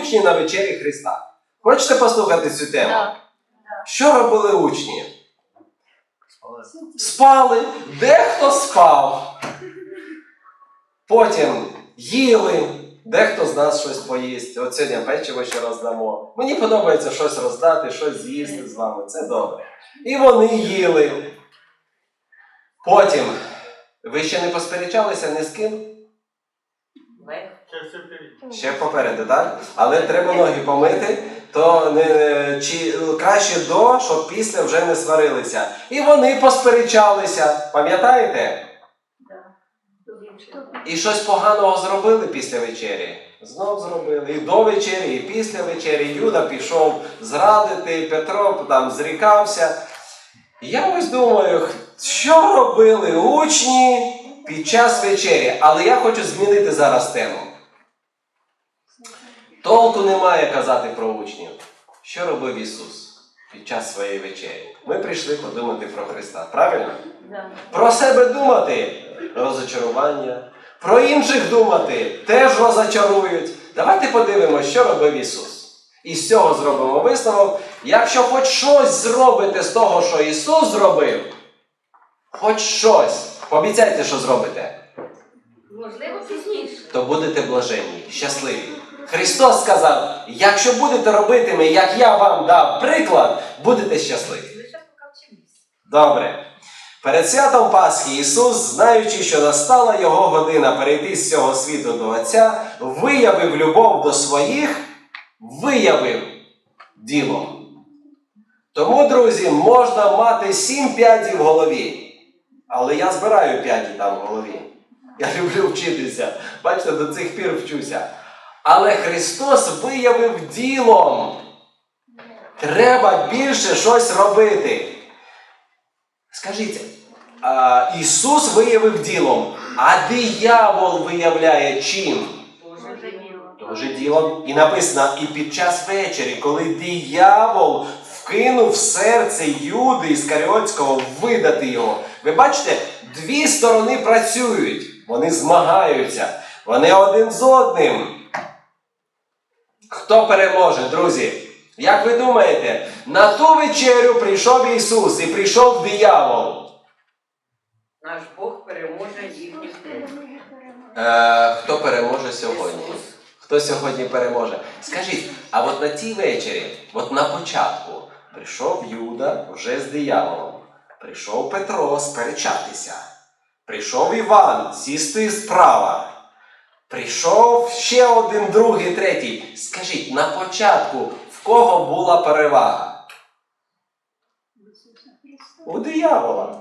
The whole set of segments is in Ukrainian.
учні на вечері Христа. Хочете послухати цю тему? Так. Що робили учні? Спали, дехто спав. Потім їли, дехто з нас щось поїсть. От сьогодні печиво ще роздамо. Мені подобається щось роздати, щось з'їсти з вами. Це добре. І вони їли. Потім ви ще не посперечалися ні з ким? Ще попереду, так? Але треба ноги помити, то не, чи краще до, щоб після вже не сварилися. І вони посперечалися, пам'ятаєте? І щось поганого зробили після вечері. Знов зробили. І до вечері, і після вечері. Юда пішов зрадити, Петро там зрікався. Я ось думаю, що робили учні під час вечері. Але я хочу змінити зараз тему. Толку немає казати про учнів. Що робив Ісус під час своєї вечері? Ми прийшли подумати про Христа, правильно? Про себе думати розочарування, про інших думати теж розочарують. Давайте подивимося, що робив Ісус. І з цього зробимо висновок. Якщо хоч щось зробите з того, що Ісус зробив, хоч щось, пообіцяйте, що зробите Можливо, пізніше. то будете блаженні, щасливі. Христос сказав: якщо будете робитиме, як я вам дав приклад, будете щасливі. Добре. Перед святом Пасхи Ісус, знаючи, що настала Його година перейти з цього світу до Отця, виявив любов до своїх, виявив ділом. Тому, друзі, можна мати сім п'ядів в голові. Але я збираю п'яді там в голові. Я люблю вчитися. Бачите, до цих пір вчуся. Але Христос виявив ділом. Треба більше щось робити. Скажіть, а, Ісус виявив ділом, а диявол виявляє чим? Тоже ділом. І написано, і під час вечері, коли диявол вкинув серце Юди Іскаріотського видати його. Ви бачите, дві сторони працюють, вони змагаються, вони один з одним. Хто переможе, друзі? Як ви думаєте, на ту вечерю прийшов Ісус і прийшов диявол. Наш Бог переможе їхніх Е, хто переможе сьогодні? Хто сьогодні переможе? Скажіть, а от на тій вечері, от на початку, прийшов Юда вже з дияволом, прийшов Петро сперечатися, прийшов Іван сісти справа, прийшов ще один, другий, третій. Скажіть, на початку в кого була перевага? У диявола.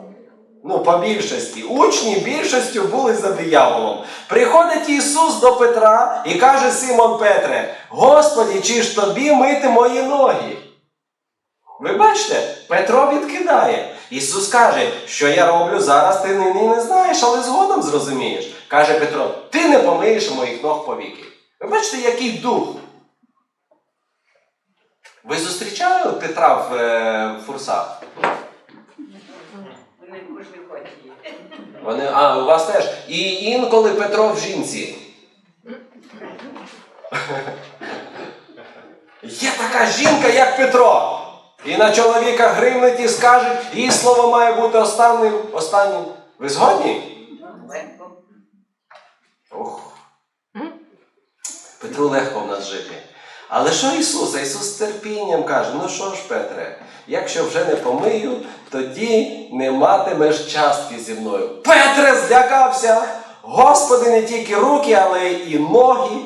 Ну, по більшості. Учні більшістю були за дияволом. Приходить Ісус до Петра і каже Симон Петре: Господі, чи ж тобі мити мої ноги? Ви бачите, Петро відкидає. Ісус каже, що я роблю зараз, ти нині не знаєш, але згодом зрозумієш. Каже Петро, ти не помиєш моїх ног повіки. Ви бачите, який дух? Ви зустрічали Петра в е, фурсах? Вони в кожній хаті. Вони, а, у вас теж. І інколи Петро в жінці. Є така жінка, як Петро. І на чоловіка гримнуть і скажуть, її слово має бути останнім. останнім. Ви згодні? Легко. Ох. Петру легко в нас жити. Але що Ісус? Ісус з терпінням каже: ну що ж, Петре, якщо вже не помию, тоді не матимеш частки зі мною. Петре злякався! Господи, не тільки руки, але і ноги,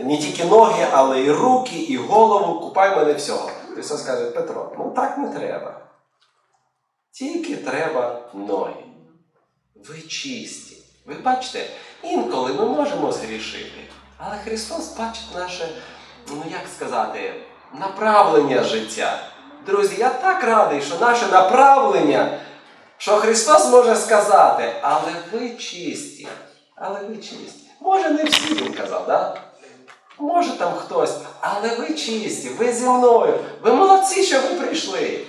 не тільки ноги, але і руки, і голову, купай мене всього. Ісус каже, Петро, ну так не треба. Тільки треба ноги. Ви чисті. Ви бачите, інколи ми можемо згрішити, але Христос бачить наше, ну як сказати, направлення життя. Друзі, я так радий, що наше направлення, що Христос може сказати, але ви чисті, але ви чисті. Може, не всі він казав, так? Може там хтось, але ви чисті, ви зі мною. Ви молодці, що ви прийшли.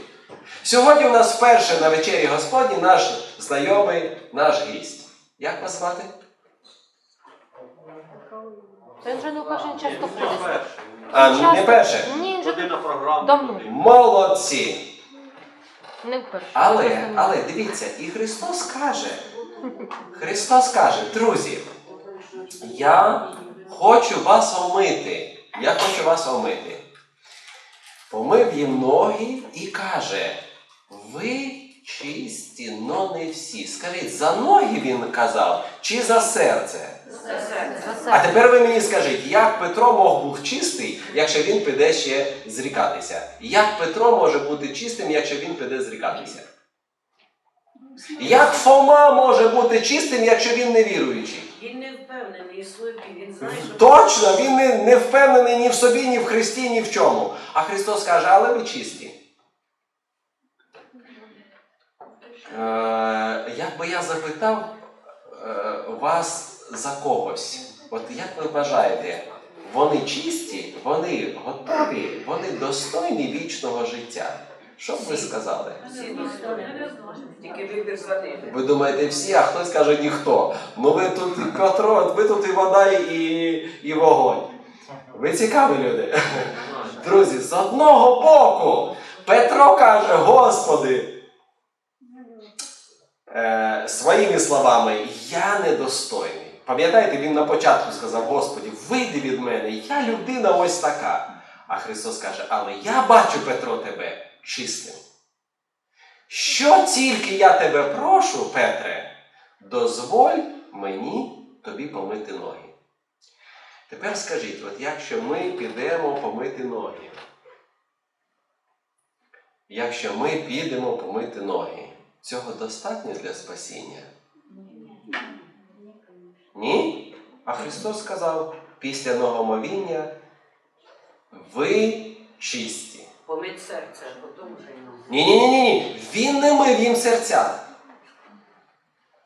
Сьогодні у нас вперше на вечері Господні наш знайомий, наш гість. Як вас звати? Він вже не він часто ходить. А, ну, не Часто. перше. Ні, він же Година програми. Давно. Молодці. не вперше. Але, Просто не- але дивіться, і Христос каже, Христос каже, друзі, я хочу вас омити. Я хочу вас омити. Помив їм ноги і каже: ви чисті, но не всі. Скажіть, за ноги він казав чи за серце? А тепер ви мені скажіть, як Петро мог бути чистий, якщо він піде ще зрікатися? Як Петро може бути чистим, якщо він піде зрікатися? Як Фома може бути чистим, якщо він не віруючий? Він не впевнений і слабкий, він знає, що Точно, він не, не впевнений ні в собі, ні в Христі, ні в чому. А Христос каже, але ви чисті. Е, як би я запитав е, вас за когось, от як ви вважаєте, вони чисті, вони готові, вони достойні вічного життя? Що б ви сказали? всі. Тільки вибір за ними. Ви думаєте всі, а хтось каже ніхто. Ну ви тут і Петро, ви тут і вода, і, і вогонь. Ви цікаві люди. Друзі, з одного боку Петро каже, Господи, е, своїми словами, я недостойний. Пам'ятаєте, він на початку сказав, Господі, вийди від мене, я людина ось така. А Христос каже, але я бачу, Петро, тебе чистим. Що тільки я тебе прошу, Петре, дозволь мені тобі помити ноги. Тепер скажіть, от якщо ми підемо помити ноги, якщо ми підемо помити ноги, цього достатньо для спасіння? Ні? А Христос сказав, після ногомовіння ви чисті. Помить серце, а потім вже. Ні, ні, ні, ні. Він не мив їм серця.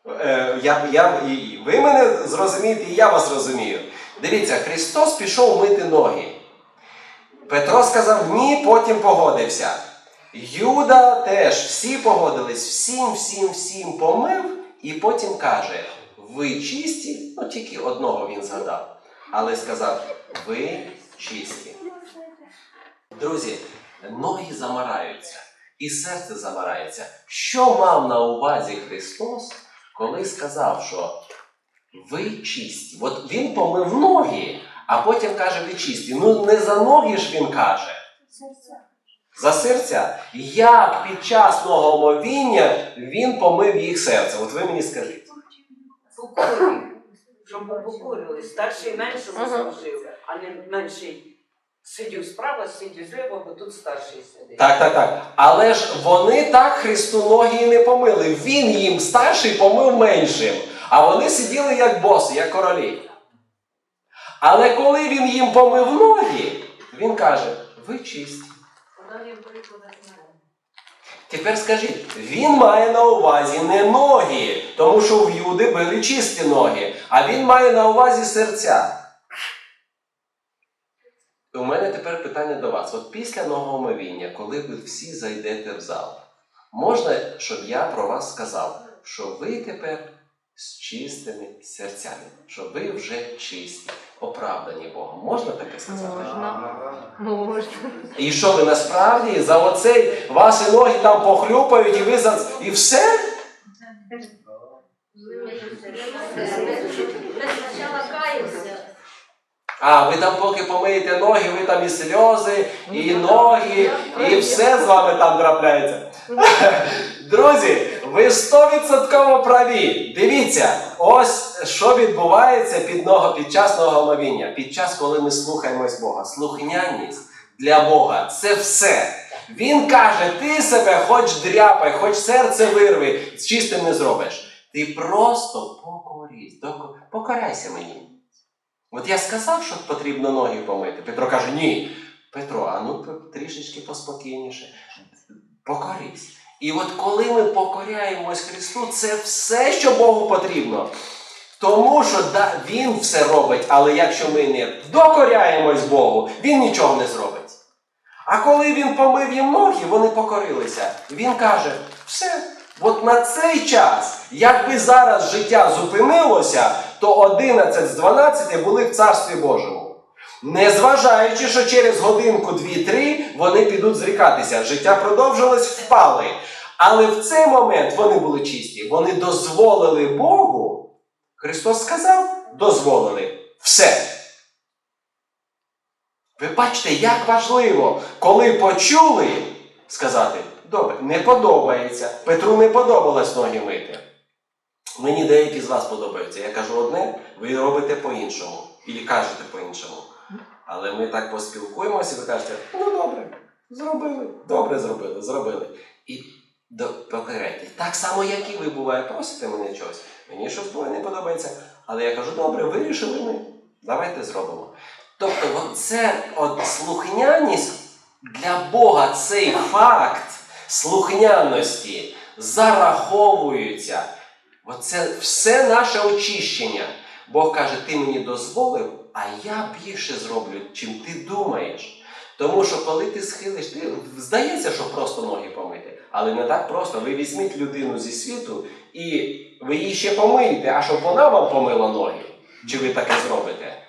Е, я, я, і ви мене зрозумієте, і я вас розумію. Дивіться, Христос пішов мити ноги. Петро сказав ні, потім погодився. Юда теж всі погодились, всім, всім, всім помив, і потім каже: ви чисті, ну тільки одного він згадав. Але сказав, ви чисті. Друзі, ноги замараються, і серце замарається. Що мав на увазі Христос, коли сказав, що ви чисті? От він помив ноги, а потім каже, ви чисті. Ну не за ноги ж він каже. За серця. Як під час ногомовіння він помив їх серце? От ви мені скажіть. Покорі. Щоб покорили. Старший меншому Ага. служив, а не менший сидів справа, сидів зліва, бо тут старший сидить. Так, так, так. Але ж вони так Христу ноги і не помили. Він їм старший помив меншим. А вони сиділи як боси, як королі. Але коли він їм помив ноги, він каже: ви чисті. Тепер скажіть, він має на увазі не ноги, тому що в Юди були чисті ноги, а він має на увазі серця. У мене тепер питання до вас. От після ногомовіння, коли ви всі зайдете в зал, можна, щоб я про вас сказав, що ви тепер з чистими серцями, що ви вже чисті, оправдані Богом. Можна таке сказати? Можна. Можна. І що ви насправді за оцей ваші ноги там похлюпають, і ви за і все? А, ви там поки помиєте ноги, ви там і сльози, і ноги, і все з вами там трапляється. Ви стовідсотково праві. Дивіться, ось що відбувається під, ного, під час ногомовіння, під час, коли ми слухаємось Бога. Слухняність для Бога це все. Він каже: ти себе хоч дряпай, хоч серце вирви, з чистим не зробиш. Ти просто покорись, покоряйся мені. От я сказав, що потрібно ноги помити. Петро каже: ні. Петро, а ну трішечки поспокійніше. Покорись. І от коли ми покоряємось Христу, це все, що Богу потрібно. Тому що да, Він все робить, але якщо ми не докоряємось Богу, Він нічого не зробить. А коли він помив їм ноги, вони покорилися. Він каже: все, от на цей час, якби зараз життя зупинилося, то 11 з 12 були в Царстві Божому. Незважаючи, що через годинку, дві-три вони підуть зрікатися. Життя продовжилось, впали. Але в цей момент вони були чисті. Вони дозволили Богу. Христос сказав, дозволили. Все. Ви бачите, як важливо, коли почули, сказати, добре, не подобається. Петру не подобалось ноги мити. Мені деякі з вас подобаються. Я кажу одне, ви робите по-іншому. І кажете по-іншому. Але ми так поспілкуємося, і ви кажете, ну добре, зробили, добре зробили, зробили. І до покарайте. Так само, як і ви буває, просите мене чогось. Мені щось буває не подобається. Але я кажу, добре, вирішили ми. Давайте зробимо. Тобто, це от слухняність для Бога цей факт слухняності зараховується. Оце все наше очищення. Бог каже, ти мені дозволив, а я більше зроблю, чим ти думаєш. Тому що коли ти схилиш, ти здається, що просто ноги помити. Але не так просто. Ви візьміть людину зі світу і ви її ще помиєте, а щоб вона вам помила ноги. Чи ви таке зробите?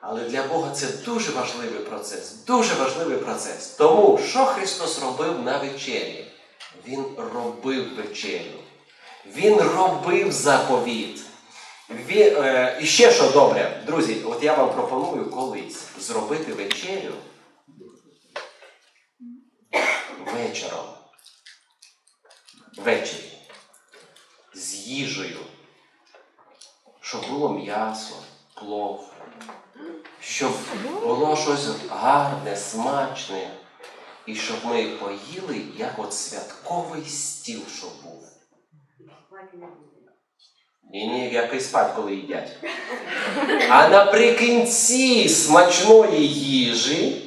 Але для Бога це дуже важливий процес, дуже важливий процес. Тому що Христос робив на вечері? Він робив вечерю. Він робив заповіт. Він, е, і ще що добре, друзі, от я вам пропоную колись зробити вечерю вечором. Ввечері. З їжею. Щоб було м'ясо, плов. Щоб було щось гарне, смачне. І щоб ми поїли, як от святковий стіл, щоб був. І спать, коли їдять. А наприкінці смачної їжі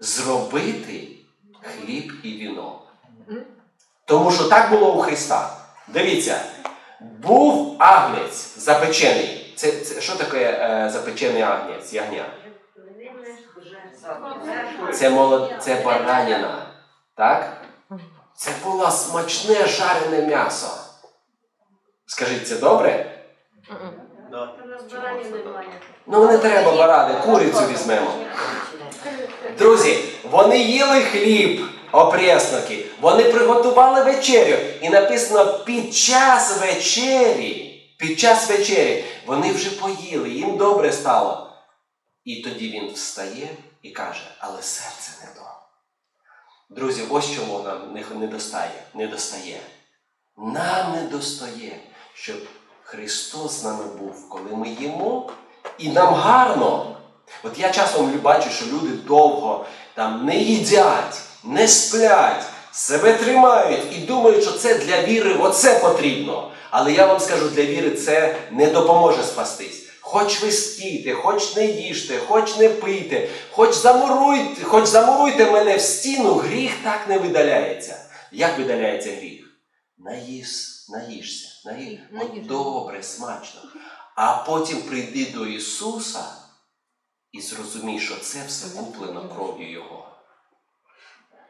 зробити хліб і віно. Тому що так було у Христа. Дивіться, був агнець запечений. Це, це що таке е, запечений агнець, ягня? Це молод... це бараніна. Так? Це було смачне жарене м'ясо. Скажіть, це добре? Ну не треба барани, курицю візьмемо. Друзі, вони їли хліб, опресноки, вони приготували вечерю. І написано під час вечері, під час вечері вони вже поїли, їм добре стало. І тоді він встає і каже, але серце не то. Друзі, ось чому нам не достає, не достає. Нам не достає, щоб Христос з нами був, коли ми їмо, і нам гарно. От я часом бачу, що люди довго там не їдять, не сплять, себе тримають і думають, що це для віри оце потрібно. Але я вам скажу, для віри це не допоможе спастись. Хоч ви стійте, хоч не їжте, хоч не пийте, хоч замуруйте, хоч замуруйте мене в стіну, гріх так не видаляється. Як видаляється гріх? От добре, смачно. А потім прийди до Ісуса і зрозумій, що це все куплено кров'ю Його.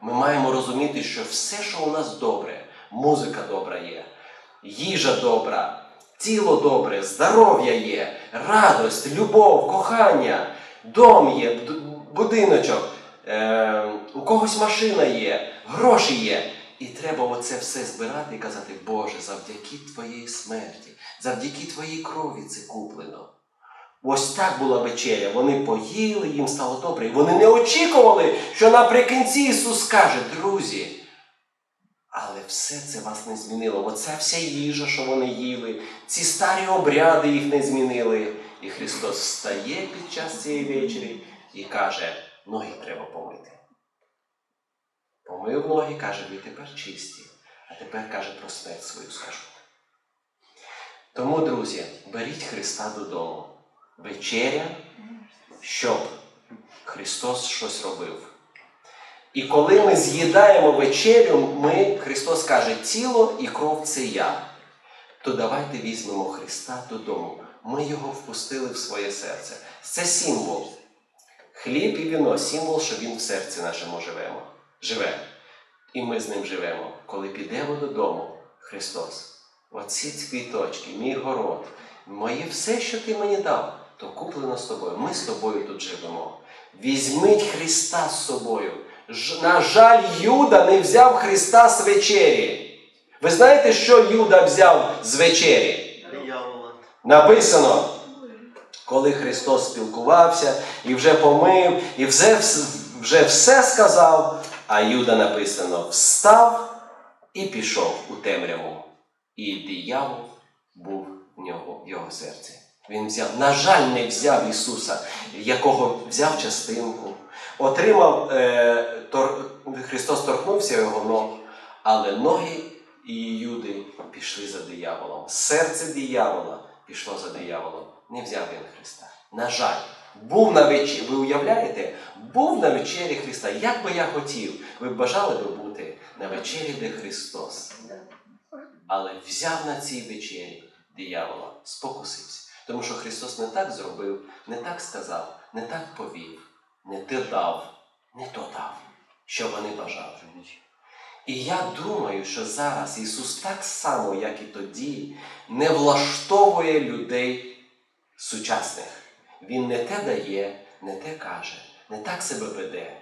Ми маємо розуміти, що все, що у нас добре, музика добра є, їжа добра, тіло добре, здоров'я є, радость, любов, кохання, дом є, будиночок, е, у когось машина є, гроші є. І треба оце все збирати і казати, Боже, завдяки Твоєї смерті, завдяки Твоїй крові це куплено. Ось так була вечеря. Вони поїли, їм стало добре. І вони не очікували, що наприкінці Ісус скаже, друзі. Але все це вас не змінило. Оця вся їжа, що вони їли, ці старі обряди їх не змінили. І Христос встає під час цієї вечері і каже, ноги треба помити. Помив ноги, каже, ви тепер чисті. А тепер каже про смерть свою скажу. Тому, друзі, беріть Христа додому. Вечеря, щоб Христос щось робив. І коли ми з'їдаємо вечерю, ми, Христос каже, тіло і кров це я. То давайте візьмемо Христа додому. Ми його впустили в своє серце. Це символ. Хліб і віно символ, що він в серці нашому живемо. Живе. І ми з ним живемо. Коли підемо додому, Христос, оці квіточки, мій город, моє все, що ти мені дав, то куплено з тобою. Ми з тобою тут живемо. Візьміть Христа з собою. На жаль, Юда не взяв Христа з вечері. Ви знаєте, що Юда взяв з вечері? Написано, коли Христос спілкувався і вже помив, і вже, вже все сказав, а Юда написано, встав і пішов у темряву. І диявол був в нього в його серці. Він взяв, на жаль, не взяв Ісуса, якого взяв частинку, отримав, е, тор, Христос торкнувся його ног, але ноги і Юди пішли за дияволом. Серце диявола пішло за дияволом. Не взяв він Христа. На жаль, був на вечері, ви уявляєте, був на вечері Христа. Як би я хотів, ви б бажали би бути на вечері, де Христос. Але взяв на цій вечері диявола, спокусився. Тому що Христос не так зробив, не так сказав, не так повів, не те дав, не то дав, що вони бажали. І я думаю, що зараз Ісус так само, як і тоді, не влаштовує людей сучасних. Він не те дає, не те каже, не так себе веде,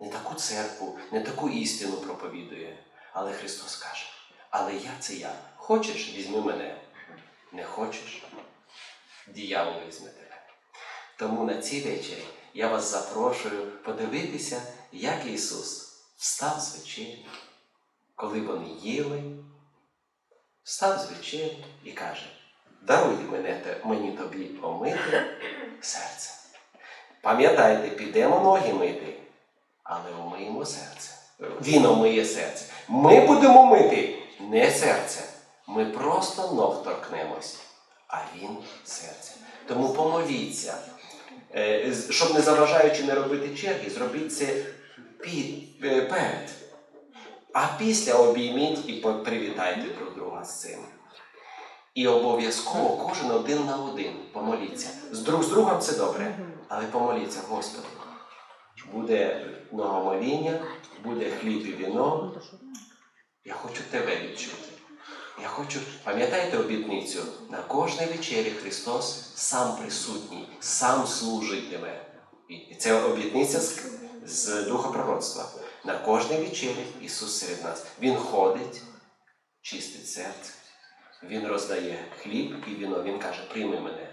не таку церкву, не таку істину проповідує. Але Христос каже: Але я це я. Хочеш, візьми мене. Не хочеш, діявол візьме тебе. Тому на цій вечері я вас запрошую подивитися, як Ісус встав з вечері, коли вони їли, встав з вечері і каже: Даруй мене, мені тобі омити серце. Пам'ятайте, підемо ноги мити, але омиємо серце. Він омиє серце. Ми будемо мити не серце. Ми просто ног торкнемось, а він серце. Тому помоліться. Е, Щоб не заважаючи не робити черги, зробіть це під, е, перед. А після обійміть і привітайте друг друга з цим. І обов'язково кожен один на один помоліться. З друг з другом це добре, але помоліться, Господи. Буде многомоління, буде хліб і віно. Я хочу тебе відчути. Я хочу, пам'ятаєте обітницю, на кожній вечері Христос сам присутній, сам служитиме. І- І це обітниця з, з духа пророцтва. На кожній вечері Ісус серед нас. Він ходить, чистить серце, Він роздає хліб і віно. Він каже, прийми мене.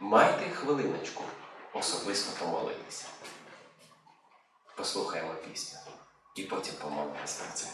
Майте хвилиночку особисто помолитися. Послухаємо пісню і потім помолимося на це.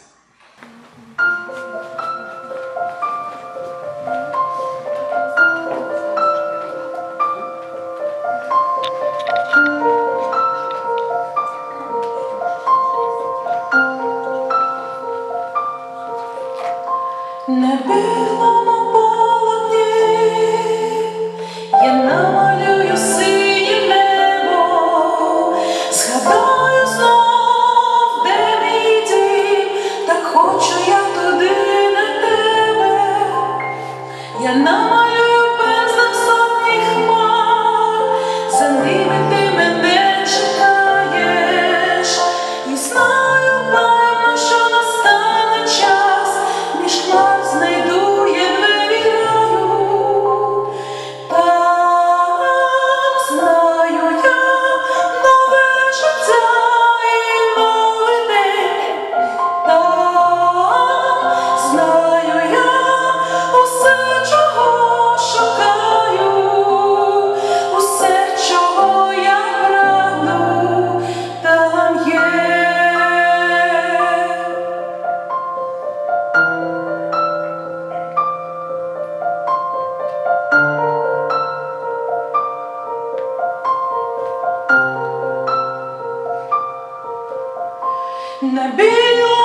За ними На білому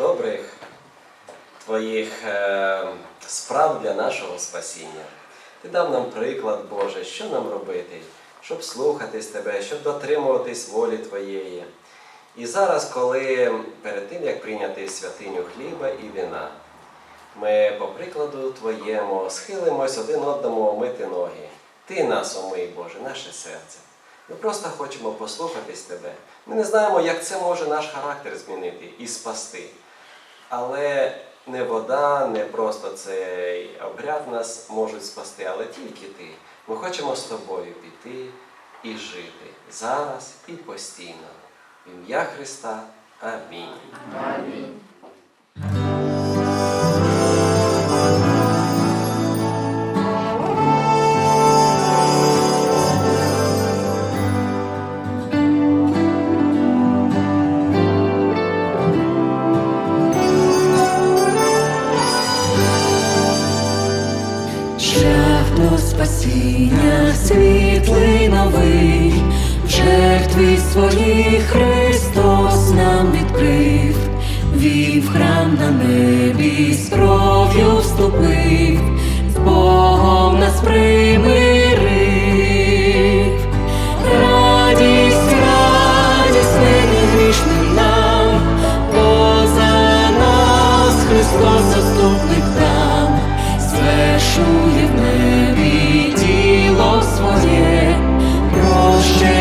добрих твоїх е, справ для нашого спасіння. Ти дав нам приклад, Боже, що нам робити, щоб слухатись Тебе, щоб дотримуватись волі Твоєї. І зараз, коли перед тим, як прийняти святиню хліба і вина, ми по прикладу Твоєму схилимось один одному омити ноги. Ти нас омий, Боже, наше серце. Ми просто хочемо послухатись Тебе. Ми не знаємо, як це може наш характер змінити і спасти. Але не вода, не просто цей обряд нас можуть спасти, але тільки ти. Ми хочемо з тобою піти і жити зараз і постійно. В ім'я Христа. Амінь. Шлях звершує в небі діло своє, прощення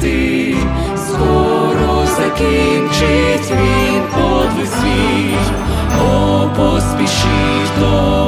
святий, скоро закінчить він подвиг свій, о, поспішіть до